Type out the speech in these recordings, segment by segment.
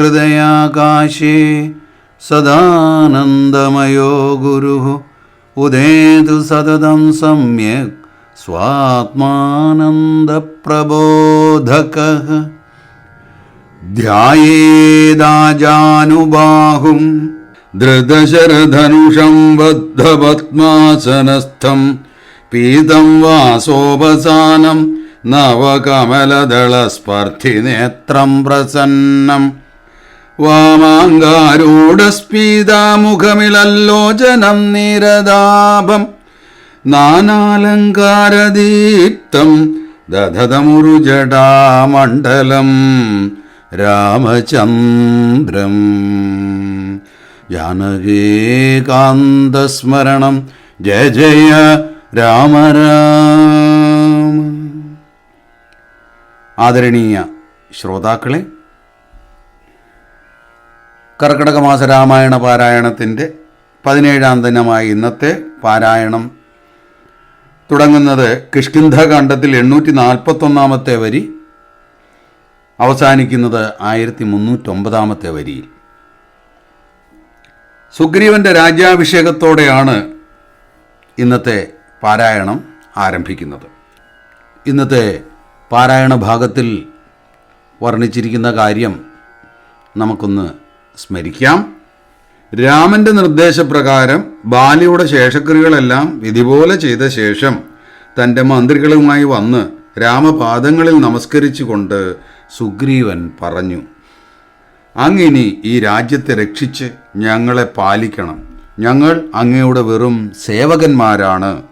മദീയഹൃദയാകാശേ സദാനന്ദമയോ ഗുരു ഉദേതു സതതം സമ്യക് സ്വാത്മാനന്ദപ്രബോധക ധ്യായേദാജാനുബാഹും ധൃതശരധനുഷം ബദ്ധപത്മാസനസ്ഥം പീതം വാസോപസാനം നവകമലദളസ്പർദ്ധിനേത്രം പ്രസന്നം. വാമാങ്കാരൂഢസ്പീതാമുഖമിളല്ലോചനം നിരതാപം നാനാലങ്കാരദീപ്തം ദധതമുരുജടാമണ്ഡലം രാമചന്ദ്രം. ജാനകീകാന്തസ്മരണം. ജയ ജയ രാമ രാമ. ആദരണീയ ശ്രോതാക്കളെ കർക്കിടക മാസ രാമായണ പാരായണത്തിന്റെ പതിനേഴാം ദിനമായ ഇന്നത്തെ പാരായണം തുടങ്ങുന്നത് കിഷ്കിന്ധകാണ്ഡത്തിൽ എണ്ണൂറ്റി നാൽപ്പത്തൊന്നാമത്തെ വരി അവസാനിക്കുന്നത് ആയിരത്തി മുന്നൂറ്റൊമ്പതാമത്തെ വരിയിൽ. സുഗ്രീവന്റെ രാജ്യാഭിഷേകത്തോടെയാണ് ഇന്നത്തെ പാരായണം ആരംഭിക്കുന്നത്. ഇന്നത്തെ പാരായണ ഭാഗത്തിൽ വർണിച്ചിരിക്കുന്ന കാര്യം നമുക്കൊന്ന് സ്മരിക്കാം. രാമന്റെ നിർദ്ദേശപ്രകാരം ബാലിയുടെ ശേഷക്രിയകളെല്ലാം വിധിപോലെ ചെയ്ത ശേഷം തന്റെ മന്ത്രികളുമായി വന്ന് രാമപാദങ്ങളിൽ നമസ്കരിച്ചുകൊണ്ട് സുഗ്രീവൻ പറഞ്ഞു അങ്ങിനി ഈ രാജ്യത്തെ രക്ഷിച്ച് ഞങ്ങളെ പാലിക്കണം. ഞങ്ങൾ അങ്ങയുടെ വെറും സേവകന്മാരാണ്.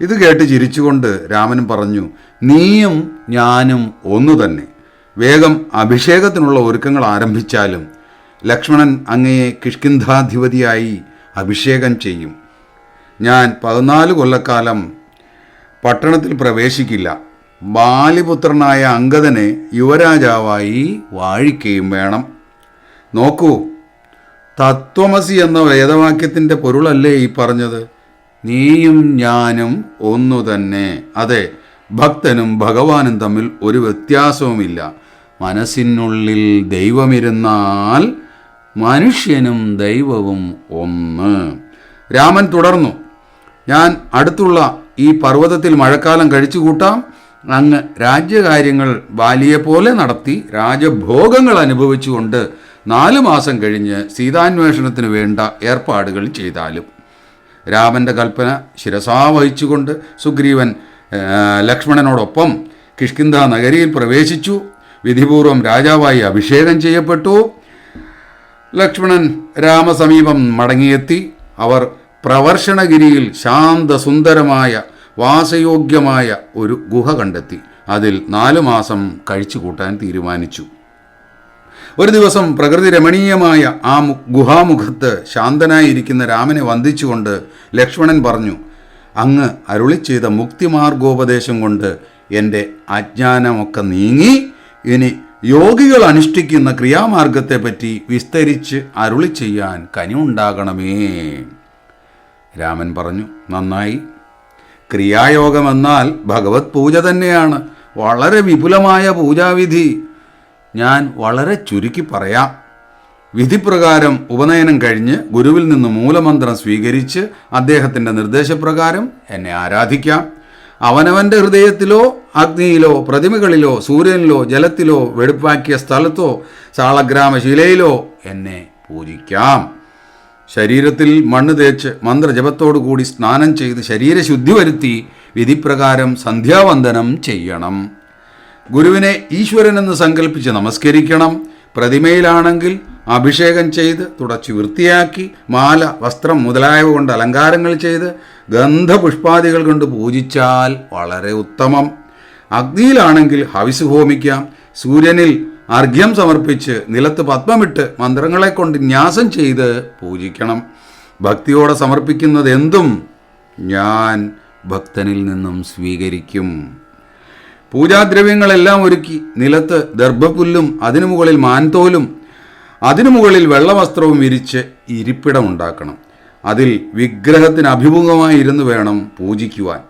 ഇത് കേട്ട് ചിരിച്ചുകൊണ്ട് രാമൻ പറഞ്ഞു നീയും ഞാനും ഒന്നു തന്നെ. വേഗം അഭിഷേകത്തിനുള്ള ഒരുക്കങ്ങൾ ആരംഭിച്ചാലും ലക്ഷ്മണൻ അങ്ങയെ കിഷ്കിന്ധാധിപതിയായി അഭിഷേകം ചെയ്യും. ഞാൻ പതിനാല് കൊല്ലക്കാലം പട്ടണത്തിൽ പ്രവേശിക്കില്ല. ബാലിപുത്രനായ അങ്കദനെ യുവരാജാവായി വാഴിക്കുകയും വേണം. നോക്കൂ തത്വമസി എന്ന വേദവാക്യത്തിന്റെ പൊരുളല്ലേ ഈ പറഞ്ഞത്? നീയും ഞാനും ഒന്നു തന്നെ. അതെ ഭക്തനും ഭഗവാനും തമ്മിൽ ഒരു വ്യത്യാസവുമില്ല. മനസ്സിനുള്ളിൽ ദൈവമിരുന്നാൽ മനുഷ്യനും ദൈവവും ഒന്ന്. രാമൻ തുടർന്നു ഞാൻ അടുത്തുള്ള ഈ പർവതത്തിൽ മഴക്കാലം കഴിച്ചുകൂട്ടാം അങ്ങ് രാജ്യകാര്യങ്ങൾ ബാലിയെപ്പോലെ നടത്തി രാജഭോഗങ്ങൾ അനുഭവിച്ചുകൊണ്ട് നാല് മാസം കഴിഞ്ഞ് സീതാന്വേഷണത്തിന് വേണ്ട ഏർപ്പാടുകൾ ചെയ്താലും രാമന്റെ കൽപ്പന ശിരസാ വഹിച്ചുകൊണ്ട് സുഗ്രീവൻ ലക്ഷ്മണനോടൊപ്പം കിഷ്കിന്ധ നഗരിയിൽ പ്രവേശിച്ചു. വിധിപൂർവം രാജാവായി അഭിഷേകം ചെയ്യപ്പെട്ടു. ലക്ഷ്മണൻ രാമസമീപം മടങ്ങിയെത്തി. അവർ പ്രവർഷണഗിരിയിൽ ശാന്തസുന്ദരമായ വാസയോഗ്യമായ ഒരു ഗുഹ കണ്ടെത്തി. അതിൽ നാലു മാസം കഴിച്ചു കൂട്ടാൻ തീരുമാനിച്ചു. ഒരു ദിവസം പ്രകൃതി രമണീയമായ ആ ഗുഹാമുഖത്ത് ശാന്തനായിരിക്കുന്ന രാമനെ വന്ദിച്ചുകൊണ്ട് ലക്ഷ്മണൻ പറഞ്ഞു അങ്ങ് അരുളി ചെയ്ത മുക്തിമാർഗോപദേശം കൊണ്ട് എന്റെ അജ്ഞാനമൊക്കെ നീങ്ങി ഇനി യോഗികൾ അനുഷ്ഠിക്കുന്ന ക്രിയാമാർഗത്തെപ്പറ്റി വിസ്തരിച്ച് അരുളി ചെയ്യാൻ കനിവുണ്ടാകണമേ. രാമൻ പറഞ്ഞു നന്നായി. ക്രിയായോഗമെന്നാൽ ഭഗവത് പൂജ തന്നെയാണ്. വളരെ വിപുലമായ പൂജാവിധി. ഞാൻ വളരെ ചുരുക്കി പറയാം. വിധിപ്രകാരം ഉപനയനം കഴിഞ്ഞ് ഗുരുവിൽ നിന്ന് മൂലമന്ത്രം സ്വീകരിച്ച് അദ്ദേഹത്തിന്റെ നിർദ്ദേശപ്രകാരം എന്നെ ആരാധിക്കാം. അവനവന്റെ ഹൃദയത്തിലോ അഗ്നിയിലോ പ്രതിമകളിലോ സൂര്യനിലോ ജലത്തിലോ വെടുപ്പാക്കിയ സ്ഥലത്തോ ശാളഗ്രാമശിലയിലോ എന്നെ പൂജിക്കാം. ശരീരത്തിൽ മണ്ണ് തേച്ച് മന്ത്രജപത്തോടുകൂടി സ്നാനം ചെയ്ത് ശരീരശുദ്ധി വരുത്തി വിധിപ്രകാരം സന്ധ്യാവന്ദനം ചെയ്യണം. ഗുരുവിനെ ഈശ്വരനെന്ന് സങ്കല്പിച്ച് നമസ്കരിക്കണം. പ്രതിമയിലാണെങ്കിൽ അഭിഷേകം ചെയ്ത് തുടച്ചു വൃത്തിയാക്കി മാല വസ്ത്രം മുതലായവ കൊണ്ട് അലങ്കാരങ്ങൾ ചെയ്ത് ഗന്ധപുഷ്പാദികൾ കൊണ്ട് പൂജിച്ചാൽ വളരെ ഉത്തമം. അഗ്നിയിലാണെങ്കിൽ ഹവിസ് ഹോമിക്കാം. സൂര്യനിൽ അർഘ്യം സമർപ്പിച്ച് നിലത്ത് പത്മമിട്ട് മന്ത്രങ്ങളെ കൊണ്ട് ന്യാസം ചെയ്ത് പൂജിക്കണം. ഭക്തിയോടെ സമർപ്പിക്കുന്നത് എന്തും ഞാൻ ഭക്തനിൽ നിന്നും സ്വീകരിക്കും. പൂജാദ്രവ്യങ്ങളെല്ലാം ഒരുക്കി നിലത്ത് ദർഭപുല്ലും അതിനു മുകളിൽ മാൻതോലും അതിനു മുകളിൽ വെള്ളവസ്ത്രവും വിരിച്ച് ഇരിപ്പിടമുണ്ടാക്കണം അതിൽ വിഗ്രഹത്തിന് അഭിമുഖമായി ഇരുന്ന് വേണം പൂജിക്കുവാൻ.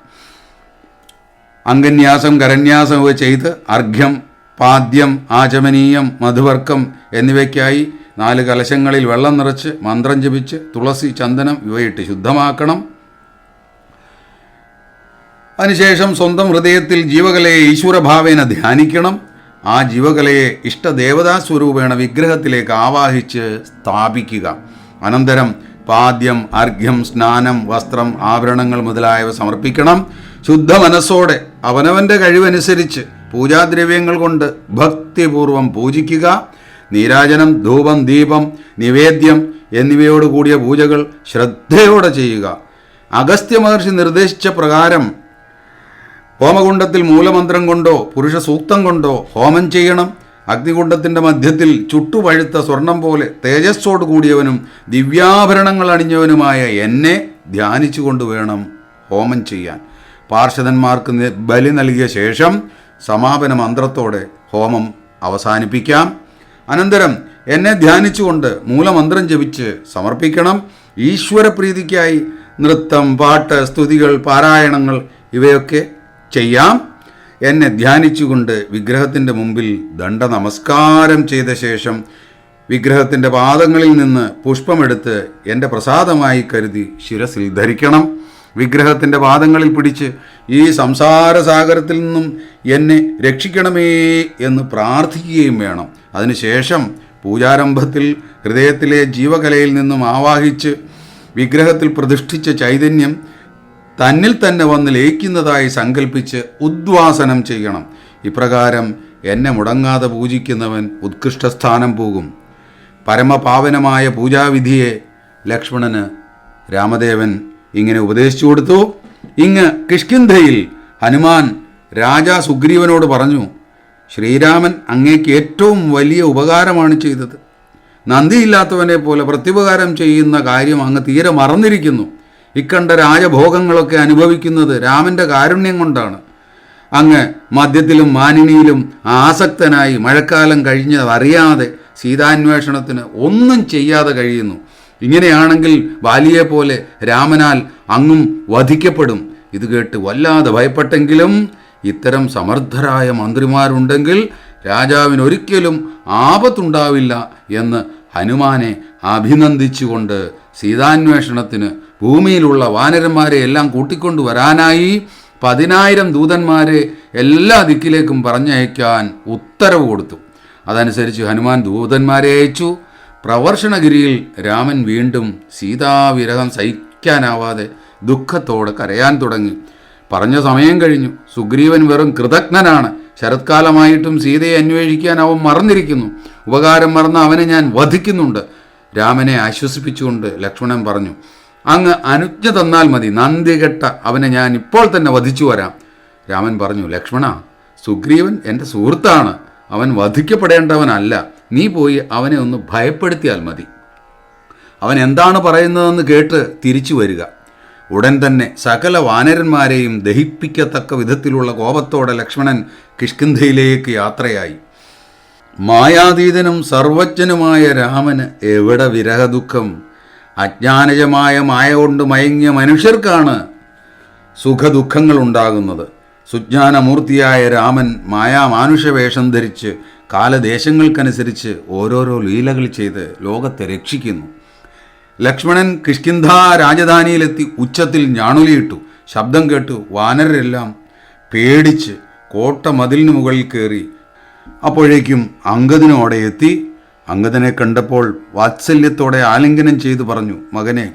അംഗന്യാസം കരന്യാസം ഒക്കെ ചെയ്ത് അർഘ്യം പാദ്യം ആചമനീയം മധുവർക്കം എന്നിവയ്ക്കായി നാല് കലശങ്ങളിൽ വെള്ളം നിറച്ച് മന്ത്രം ജപിച്ച് തുളസി ചന്ദനം ഇവയിട്ട് ശുദ്ധമാക്കണം. അതിനുശേഷം സ്വന്തം ഹൃദയത്തിൽ ജീവകലയെ ഈശ്വരഭാവേന ധ്യാനിക്കണം. ആ ജീവകലയെ ഇഷ്ടദേവതാ സ്വരൂപേണ വിഗ്രഹത്തിലേക്ക് ആവാഹിച്ച് സ്ഥാപിക്കുക. അനന്തരം പാദ്യം അർഘ്യം സ്നാനം വസ്ത്രം ആഭരണങ്ങൾ മുതലായവ സമർപ്പിക്കണം. ശുദ്ധ മനസ്സോടെ അവനവന്റെ കഴിവനുസരിച്ച് പൂജാദ്രവ്യങ്ങൾ കൊണ്ട് ഭക്തിപൂർവം പൂജിക്കുക. നീരാജനം ധൂപം ദീപം നിവേദ്യം എന്നിവയോട് കൂടിയ പൂജകൾ ശ്രദ്ധയോടെ ചെയ്യുക. അഗസ്ത്യ മഹർഷി നിർദ്ദേശിച്ച പ്രകാരം ഹോമകുണ്ടത്തിൽ മൂലമന്ത്രം കൊണ്ടോ പുരുഷ സൂക്തം കൊണ്ടോ ഹോമം ചെയ്യണം. അഗ്നികുണ്ടത്തിന്റെ മധ്യത്തിൽ ചുട്ടുപഴുത്ത സ്വർണം പോലെ തേജസ്സോട് കൂടിയവനും ദിവ്യാഭരണങ്ങൾ അണിഞ്ഞവനുമായ എന്നെ ധ്യാനിച്ചുകൊണ്ട് വേണം ഹോമം ചെയ്യാൻ. പാർഷദന്മാർക്ക് ബലി നൽകിയ ശേഷം സമാപന മന്ത്രത്തോടെ ഹോമം അവസാനിപ്പിക്കാം. അനന്തരം എന്നെ ധ്യാനിച്ചുകൊണ്ട് മൂലമന്ത്രം ജപിച്ച് സമർപ്പിക്കണം. ഈശ്വരപ്രീതിക്കായി നൃത്തം പാട്ട് സ്തുതികൾ പാരായണങ്ങൾ ഇവയൊക്കെ ചെയ്യാം. എന്നെ ധ്യാനിച്ചുകൊണ്ട് വിഗ്രഹത്തിന്റെ മുമ്പിൽ ദണ്ഡ നമസ്കാരം ചെയ്ത ശേഷം വിഗ്രഹത്തിന്റെ പാദങ്ങളിൽ നിന്ന് പുഷ്പമെടുത്ത് എന്റെ പ്രസാദമായി കരുതി ശിരസിൽ ധരിക്കണം. വിഗ്രഹത്തിന്റെ പാദങ്ങളിൽ പിടിച്ച് ഈ സംസാര സാഗരത്തിൽ നിന്നും എന്നെ രക്ഷിക്കണമേ എന്ന് പ്രാർത്ഥിക്കുകയും വേണം. അതിനുശേഷം പൂജാരംഭത്തിൽ ഹൃദയത്തിലെ ജീവകലയിൽ നിന്നും ആവാഹിച്ച് വിഗ്രഹത്തിൽ പ്രതിഷ്ഠിച്ച ചൈതന്യം തന്നിൽ തന്നെ വന്ന് ലയിക്കുന്നതായി സങ്കല്പിച്ച് ഉദ്വാസനം ചെയ്യണം. ഇപ്രകാരം എന്നെ മുടങ്ങാതെ പൂജിക്കുന്നവൻ ഉത്കൃഷ്ടസ്ഥാനം പോകും. പരമപാവനമായ പൂജാവിധിയെ ലക്ഷ്മണന് രാമദേവൻ ഇങ്ങനെ ഉപദേശിച്ചു കൊടുത്തു. ഇങ്ങ് കിഷ്കിന്ധയിൽ ഹനുമാൻ രാജാ സുഗ്രീവനോട് പറഞ്ഞു ശ്രീരാമൻ അങ്ങേക്ക് ഏറ്റവും വലിയ ഉപകാരമാണ് ചെയ്തത്. നന്ദിയില്ലാത്തവനെ പോലെ പ്രത്യുപകാരം ചെയ്യുന്ന കാര്യം അങ്ങ് തീരെ മറന്നിരിക്കുന്നു. ഇക്കണ്ട രാജഭോഗങ്ങളൊക്കെ അനുഭവിക്കുന്നത് രാമന്റെ കാരുണ്യം കൊണ്ടാണ്. അങ്ങ് മദ്യത്തിലും മാനിനിയിലും ആസക്തനായി മഴക്കാലം കഴിഞ്ഞതറിയാതെ സീതാന്വേഷണത്തിന് ഒന്നും ചെയ്യാതെ കഴിയുന്നു. ഇങ്ങനെയാണെങ്കിൽ ബാലിയെ പോലെ രാമനാൽ അങ്ങും വധിക്കപ്പെടും. ഇത് കേട്ട് വല്ലാതെ ഭയപ്പെട്ടെങ്കിലും ഇത്തരം സമർത്ഥരായ മന്ത്രിമാരുണ്ടെങ്കിൽ രാജാവിന് ഒരിക്കലും ആപത്തുണ്ടാവില്ല എന്ന് ഹനുമാനെ അഭിനന്ദിച്ചുകൊണ്ട് സീതാന്വേഷണത്തിന് ഭൂമിയിലുള്ള വാനരന്മാരെ എല്ലാം കൂട്ടിക്കൊണ്ടു വരാനായി പതിനായിരം ദൂതന്മാരെ എല്ലാ ദിക്കിലേക്കും പറഞ്ഞയക്കാൻ ഉത്തരവ് കൊടുത്തു. അതനുസരിച്ച് ഹനുമാൻ ദൂതന്മാരെ അയച്ചു. പ്രവർഷണഗിരിയിൽ രാമൻ വീണ്ടും സീതാവിരഹം സഹിക്കാനാവാതെ ദുഃഖത്തോടെ കരയാൻ തുടങ്ങി. പറഞ്ഞ സമയം കഴിഞ്ഞു. സുഗ്രീവൻ വെറും കൃതജ്ഞനാണ്. ശരത്കാലമായിട്ടും സീതയെ അന്വേഷിക്കാൻ അവൻ മറന്നിരിക്കുന്നു. ഉപകാരം മറന്ന് അവനെ ഞാൻ വധിക്കുന്നുണ്ട്. രാമനെ ആശ്വസിപ്പിച്ചുകൊണ്ട് ലക്ഷ്മണൻ പറഞ്ഞു അങ്ങ് അനുജ്ഞ തന്നാൽ മതി. നന്ദി കെട്ട അവനെ ഞാൻ ഇപ്പോൾ തന്നെ വധിച്ചു വരാം. രാമൻ പറഞ്ഞു ലക്ഷ്മണ സുഗ്രീവൻ എന്റെ സുഹൃത്താണ്. അവൻ വധിക്കപ്പെടേണ്ടവനല്ല. നീ പോയി അവനെ ഒന്ന് ഭയപ്പെടുത്തിയാൽ മതി. അവൻ എന്താണ് പറയുന്നതെന്ന് കേട്ട് തിരിച്ചു വരിക. ഉടൻ തന്നെ സകല വാനരന്മാരെയും ദഹിപ്പിക്കത്തക്ക വിധത്തിലുള്ള കോപത്തോടെ ലക്ഷ്മണൻ കിഷ്കിന്ധയിലേക്ക് യാത്രയായി. മായാതീതനും സർവജ്ഞനുമായ രാമന് എവിടെ വിരഹദുഃഖം? അജ്ഞാനജമായ മായ കൊണ്ട് മയങ്ങിയ മനുഷ്യർക്കാണ് സുഖദുഃഖങ്ങൾ ഉണ്ടാകുന്നത് സുജ്ഞാനമൂർത്തിയായ രാമൻ മായാമാനുഷവേഷം ധരിച്ച് കാലദേശങ്ങൾക്കനുസരിച്ച് ഓരോരോ ലീലകൾ ചെയ്ത് ലോകത്തെ രക്ഷിക്കുന്നു. ലക്ഷ്മണൻ കിഷ്കിന്ധ രാജധാനിയിലെത്തി ഉച്ചത്തിൽ ഞാണുലിയിട്ടു. ശബ്ദം കേട്ടു വാനരെല്ലാം പേടിച്ച് കോട്ട മതിലിന് മുകളിൽ കയറി. അപ്പോഴേക്കും അങ്കദിനോടെ എത്തി. അങ്കദനെ കണ്ടപ്പോൾ വാത്സല്യത്തോടെ ആലിംഗനം ചെയ്തു പറഞ്ഞു മകനെ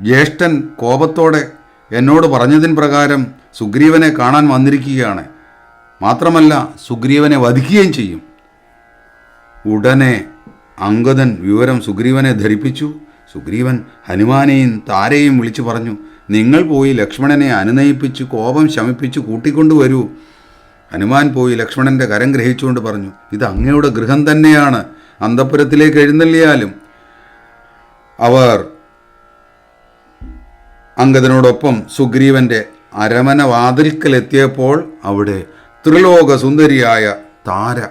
ജ്യേഷ്ഠൻ കോപത്തോടെ എന്നോട് പറഞ്ഞതിൻ പ്രകാരം സുഗ്രീവനെ കാണാൻ വന്നിരിക്കുകയാണ്. മാത്രമല്ല സുഗ്രീവനെ വധിക്കുകയും ചെയ്യും. ഉടനെ അങ്കദൻ വിവരം സുഗ്രീവനെ ധരിപ്പിച്ചു. സുഗ്രീവൻ ഹനുമാനെയും താരയെയും വിളിച്ചു പറഞ്ഞു നിങ്ങൾ പോയി ലക്ഷ്മണനെ അനുനയിപ്പിച്ച് കോപം ശമിപ്പിച്ച് കൂട്ടിക്കൊണ്ടുവരൂ ഹനുമാൻ പോയി ലക്ഷ്മണന്റെ കരം ഗ്രഹിച്ചുകൊണ്ട് പറഞ്ഞു ഇത് അങ്ങയുടെ ഗൃഹം തന്നെയാണ്. അന്തപുരത്തിലേക്ക് എഴുന്നള്ളിയാലും അവർ അങ്കദനോടൊപ്പം സുഗ്രീവന്റെ അരമന വാതിൽക്കൽ എത്തിയപ്പോൾ അവിടെ ത്രിലോക സുന്ദരിയായ താര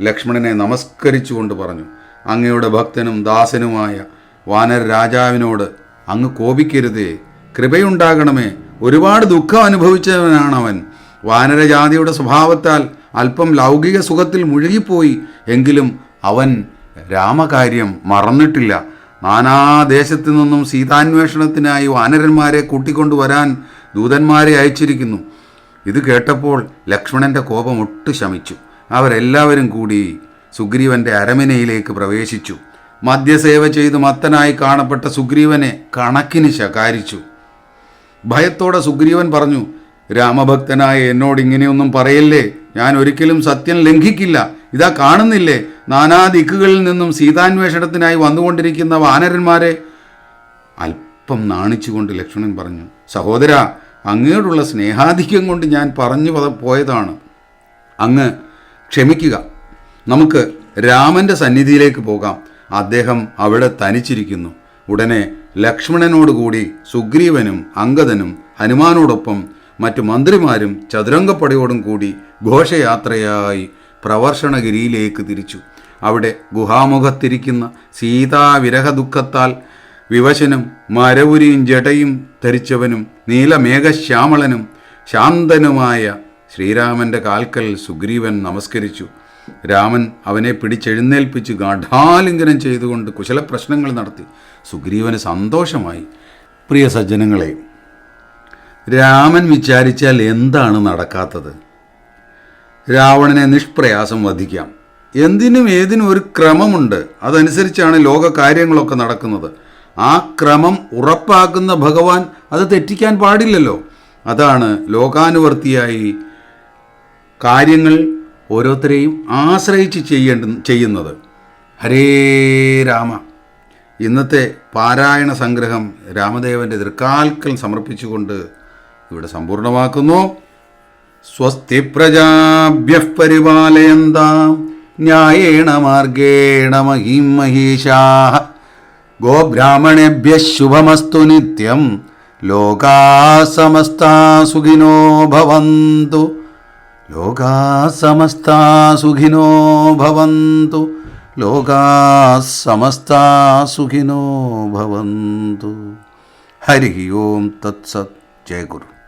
ലക്ഷ്മണനെ നമസ്കരിച്ചുകൊണ്ട് പറഞ്ഞു അങ്ങയുടെ ഭക്തനും ദാസനുമായ വാനര രാജാവിനോട് അങ്ങ് കോപിക്കരുതേ. കൃപയുണ്ടാകണമേ. ഒരുപാട് ദുഃഖം അനുഭവിച്ചവനാണ് അവൻ വാനരജാതിയുടെ സ്വഭാവത്താൽ അല്പം ലൗകിക സുഖത്തിൽ മുഴുകിപ്പോയി. എങ്കിലും അവൻ രാമകാര്യം മറന്നിട്ടില്ല. നാനാദേശത്തു നിന്നും സീതാന്വേഷണത്തിനായി വാനരന്മാരെ കൂട്ടിക്കൊണ്ടുവരാൻ ദൂതന്മാരെ അയച്ചിരിക്കുന്നു. ഇത് കേട്ടപ്പോൾ ലക്ഷ്മണന്റെ കോപം ഒട്ടു ശമിച്ചു. അവരെല്ലാവരും കൂടി സുഗ്രീവന്റെ അരമനയിലേക്ക് പ്രവേശിച്ചു. മദ്യസേവ ചെയ്ത് മത്തനായി കാണപ്പെട്ട സുഗ്രീവനെ കണക്കിന് ശകാരിച്ചു. ഭയത്തോടെ സുഗ്രീവൻ പറഞ്ഞു രാമഭക്തനായ എന്നോട് ഇങ്ങനെയൊന്നും പറയല്ലേ? ഞാൻ ഒരിക്കലും സത്യം ലംഘിക്കില്ല. ഇതാ കാണുന്നില്ലേ? നാനാ ദിക്കുകളിൽ നിന്നും സീതാന്വേഷണത്തിനായി വന്നുകൊണ്ടിരിക്കുന്ന വാനരന്മാരെ. അല്പം നാണിച്ചുകൊണ്ട് ലക്ഷ്മണൻ പറഞ്ഞു സഹോദര അങ്ങയോടുള്ള സ്നേഹാധിക്യം കൊണ്ട് ഞാൻ പറഞ്ഞു പോയതാണ്. അങ്ങ് ക്ഷമിക്കുക. നമുക്ക് രാമന്റെ സന്നിധിയിലേക്ക് പോകാം. അദ്ദേഹം അവിടെ തനിച്ചിരിക്കുന്നു. ഉടനെ ലക്ഷ്മണനോടുകൂടി സുഗ്രീവനും അംഗദനും ഹനുമാനോടൊപ്പം മറ്റു മന്ത്രിമാരും ചതുരംഗപ്പടയോടും കൂടി ഘോഷയാത്രയായി പ്രവർഷണഗിരിയിലേക്ക് തിരിച്ചു. അവിടെ ഗുഹാമുഖത്തിരിക്കുന്ന സീതാവിരഹ ദുഃഖത്താൽ വിവശനും മരവുരിയും ജടയും ധരിച്ചവനും നീലമേഘശ്യാമളനും ശാന്തനുമായ ശ്രീരാമന്റെ കാൽക്കൽ സുഗ്രീവൻ നമസ്കരിച്ചു. രാമൻ അവനെ പിടിച്ചെഴുന്നേൽപ്പിച്ച് ഗാഠാലിംഗനം ചെയ്തുകൊണ്ട് കുശലപ്രശ്നങ്ങൾ നടത്തി. സുഗ്രീവന് സന്തോഷമായി. പ്രിയ സജ്ജനങ്ങളെ രാമൻ വിചാരിച്ചാൽ എന്താണ് നടക്കാത്തത്? രാവണനെ നിഷ്പ്രയാസം വധിക്കാം. എന്തിനും ഏതിനും ഒരു ക്രമമുണ്ട്. അതനുസരിച്ചാണ് ലോക കാര്യങ്ങളൊക്കെ നടക്കുന്നത്. ആ ക്രമം ഉറപ്പാക്കുന്ന ഭഗവാൻ അത് തെറ്റിക്കാൻ പാടില്ലല്ലോ. അതാണ് ലോകാനുവർത്തിയായി കാര്യങ്ങൾ ഓരോരുത്തരെയും ആശ്രയിച്ച് ചെയ്യേണ്ട ചെയ്യുന്നത്. ഹരേ രാമ. ഇന്നത്തെ പാരായണ സംഗ്രഹം രാമദേവന്റെ തൃക്കാൽക്കൽ സമർപ്പിച്ചുകൊണ്ട് ഇവിടെ സമ്പൂർണമാക്കുന്നു സ്വസ്തി പ്രജാഭ്യ പരിപാലയന്താം. ന്യായേണ മാർഗേണ മഹീം മഹീഷാ ഗോബ്രാഹ്മണേഭ്യ ശുഭമസ്തു നിത്യം. ലോകാ സമസ്താ സുഖിനോ ഭവന്തു. ലോകാ സമസ്താ സുഖിനോ ഭവന്തു. ലോകാ സമസ്താ സുഖിനോ ഭവന്തു. ഹരി ഓം തത്സത്. ജയ ഗുരു